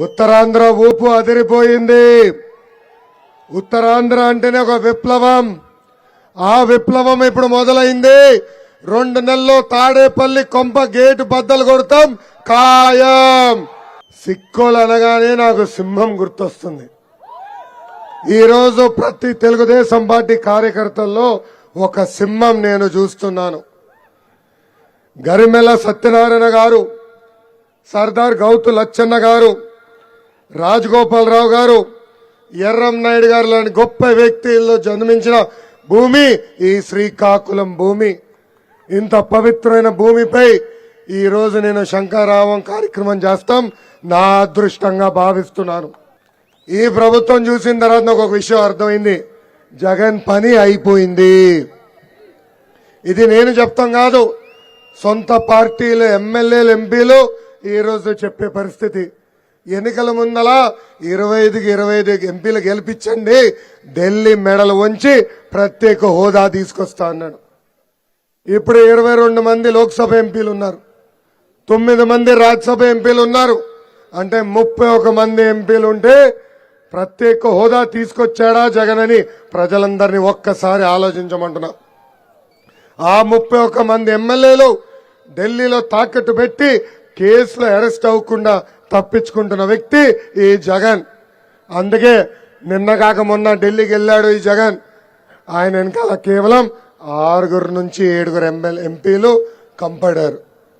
ఉత్తరాంధ్ర ఊపు అదిరిపోయింది. ఉత్తరాంధ్ర అంటేనే ఒక విప్లవం. ఆ విప్లవం ఇప్పుడు మొదలైంది. రెండు నెలల్లో తాడేపల్లి కొంప గేటు బద్దలు కొడతాం. ఖాయం! సిక్కోలు అనగానే నాకు సింహం గుర్తొస్తుంది. ఈరోజు ప్రతి తెలుగుదేశం పార్టీ కార్యకర్తల్లో ఒక సింహం నేను చూస్తున్నాను. గరిమెల సత్యనారాయణ గారు సర్దార్ గౌతు లచ్చన్న గారు రాజగోపాలరావు గారు ఎర్రం నాయుడు గారు లాంటి గొప్ప వ్యక్తుల్లో జన్మించిన భూమి ఈ శ్రీకాకుళం భూమి. ఇంత పవిత్రమైన భూమిపై ఈ రోజు నేను శంకరావం కార్యక్రమం చేస్తాం. నా అదృష్టంగా భావిస్తున్నాను. ఈ ప్రభుత్వం చూసిన తర్వాత నాకు ఒక విషయం అర్థమైంది. జగన్ పని అయిపోయింది. ఇది నేను చెప్తాం కాదు. సొంత పార్టీలు ఎమ్మెల్యేలు ఎంపీలు ఈ రోజు చెప్పే పరిస్థితి. ఎన్నికల ముందల ఇరవై ఐదుకి ఇరవై ఐదు ఎంపీలు గెలిపించండి. ఢిల్లీ మెడలు ఉంచి ప్రత్యేక హోదా తీసుకొస్తా అన్నాడు. ఇప్పుడు ఇరవై రెండు మంది లోక్సభ ఎంపీలు ఉన్నారు. తొమ్మిది మంది రాజ్యసభ ఎంపీలు ఉన్నారు. అంటే ముప్పై ఒక మంది ఎంపీలు ఉంటే ప్రత్యేక హోదా తీసుకొచ్చాడా జగన్ అని ప్రజలందరినీ ఒక్కసారి ఆలోచించమంటున్నా. ఆ ముప్పై ఒక్క మంది ఎమ్మెల్యేలు ఢిల్లీలో తాకట్టు పెట్టి కేసులో అరెస్ట్ అవ్వకుండా తప్పించుకుంటున్న వ్యక్తి ఈ జగన్. అందుకే నిన్న కాక మొన్న ఢిల్లీకి వెళ్ళాడు ఈ జగన్. ఆయన వెనకాల కేవలం ఆరుగురు నుంచి ఏడుగురు ఎంపీలు కంపడారు.